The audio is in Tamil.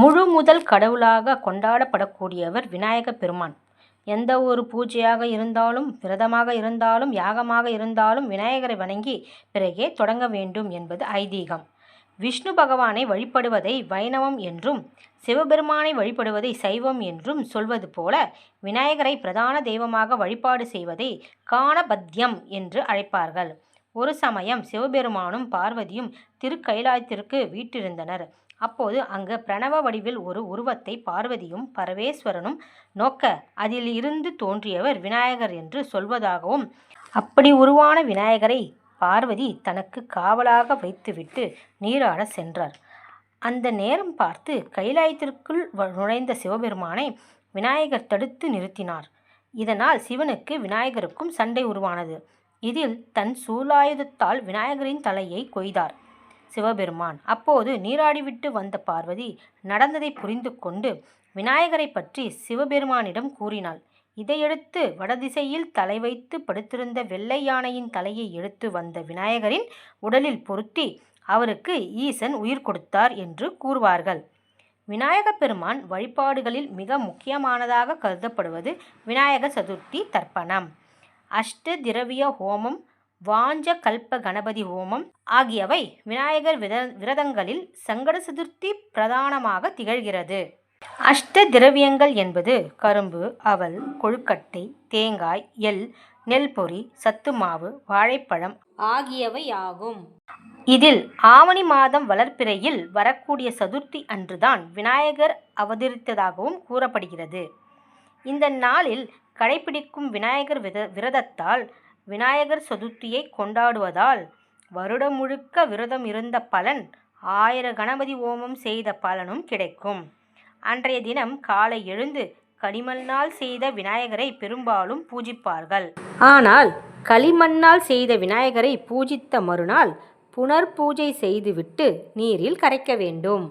முழு முதல் கடவுளாக கொண்டாடப்படக்கூடியவர் விநாயகப் பெருமான். எந்த ஒரு பூஜையாக இருந்தாலும் விரதமாக இருந்தாலும் யாகமாக இருந்தாலும் விநாயகரை வணங்கி பிறகே தொடங்க வேண்டும் என்பது ஐதீகம். விஷ்ணு பகவானை வழிபடுவதை வைணவம் என்றும் சிவபெருமானை வழிபடுவதை சைவம் என்றும் சொல்வது போல விநாயகரை பிரதான தெய்வமாக வழிபாடு செய்வதை காணபத்யம் என்று அழைப்பார்கள். ஒரு சமயம் சிவபெருமானும் பார்வதியும் திருக்கைலாயத்திற்கு வீட்டிருந்தனர் அப்போது அங்கு பிரணவ வடிவில் ஒரு உருவத்தை பார்வதியும் பரவேஸ்வரனும் நோக்க அதில் இருந்து தோன்றியவர் விநாயகர் என்று சொல்வதாகவும் அப்படி உருவான விநாயகரை பார்வதி தனக்கு காவலாக வைத்துவிட்டு நீராடச் சென்றார். அந்த நேரம் பார்த்து கைலாயத்திற்குள் நுழைந்த சிவபெருமானை விநாயகர் தடுத்து நிறுத்தினார். இதனால் சிவனுக்கு விநாயகருக்கும் சண்டை உருவானது. இதில் தன் சூலாயுதத்தால் விநாயகரின் தலையை கொய்தார் சிவபெருமான். அப்போது நீராடிவிட்டு வந்த பார்வதி நடந்ததை புரிந்து கொண்டு விநாயகரைப் பற்றி சிவபெருமானிடம் கூறினாள். இதையடுத்து வடதிசையில் தலை வைத்து படுத்திருந்த வெள்ளை யானையின் தலையை எடுத்து வந்த விநாயகரின் உடலில் பொருத்தி அவருக்கு ஈசன் உயிர் கொடுத்தார் என்று கூறுவார்கள். விநாயக பெருமான் வழிபாடுகளில் மிக முக்கியமானதாக கருதப்படுவது விநாயக சதுர்த்தி தர்ப்பணம். அஷ்ட திரவிய ஹோமம் வாஞ்ச கல்ப கணபதி ஹோமம் ஆகியவை விநாயகர் விரதங்களில் சங்கட சதுர்த்தி பிரதானமாக திகழ்கிறது. அஷ்ட திரவியங்கள் என்பது கரும்பு அவல் கொழுக்கட்டை தேங்காய் எல் நெல் பொறி சத்து மாவு வாழைப்பழம் ஆகியவையாகும். இதில் ஆவணி மாதம் வளர்ப்பிறையில் வரக்கூடிய சதுர்த்தி அன்றுதான் விநாயகர் அவதரித்ததாகவும் கூறப்படுகிறது. இந்த நாளில் கடைபிடிக்கும் விநாயகர் விரதத்தால் விநாயகர் சதுர்த்தியை கொண்டாடுவதால் வருடம் முழுக்க விரதம் இருந்த பலன் ஆயிர கணபதி ஹோமம் செய்த பலனும் கிடைக்கும். அன்றைய தினம் காலை எழுந்து களிமண்ணால் செய்த விநாயகரை பெரும்பாலும் பூஜிப்பார்கள். ஆனால் களிமண்ணால் செய்த விநாயகரை பூஜித்த மறுநாள் புனர்பூஜை செய்துவிட்டு நீரில் கரைக்க வேண்டும்.